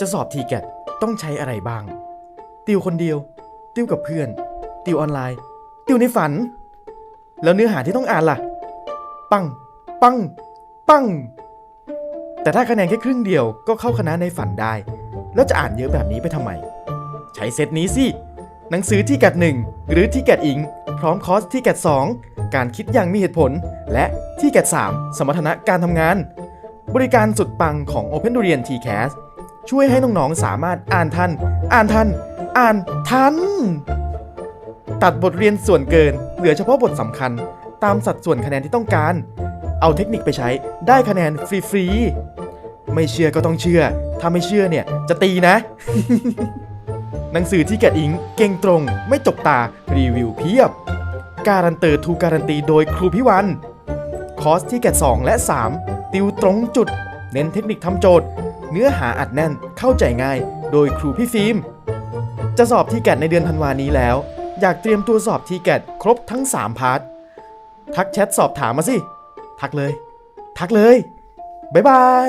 จะสอบทีแกตต้องใช้อะไรบ้าง ติวคนเดียว ติวกับเพื่อน ติวออนไลน์ ติวในฝัน แล้วเนื้อหาที่ต้องอ่านล่ะ ปัง ปัง ปัง แต่ถ้าคะแนนแค่ครึ่งเดียวก็เข้าคณะในฝันได้ แล้วจะอ่านเยอะแบบนี้ไปทำไม ใช้เซตนี้สิ หนังสือที่แกดหนึ่งหรือที่แกดอิง พร้อมคอร์สที่แกดสองการคิดอย่างมีเหตุผล และที่แกดสามสมรรถนะการทำงาน บริการสุดปังของ Open Durian TCAS ช่วยให้น้องๆสามารถอ่านทัน อ่านทัน อ่านทัน ตัดบทเรียนส่วนเกิน เหลือเฉพาะบทสำคัญ ตามสัดส่วนคะแนนที่ต้องการ เอาเทคนิคไปใช้ได้คะแนนฟรีๆ ไม่เชื่อก็ต้องเชื่อ ถ้าไม่เชื่อเนี่ยจะตีนะ หนังสือที่แกดอิง เก่งตรง ไม่จกตา รีวิวเพียบ การันเตอร์ทูการันตีโดยครูพิวันคอร์สที่แกด2และ 3 ติวตรงจุด เน้นเทคนิคทำโจทย์ เนื้อหาอัดแน่น เข้าใจง่าย โดยครูพี่ฟิล์มจะสอบทีแกดในเดือนธันวานี้แล้ว อยากเตรียมตัวสอบทีแกดครบทั้ง 3 พาร์ท ทักแชทสอบถามมาสิ ทักเลย ทักเลย บ๊ายบาย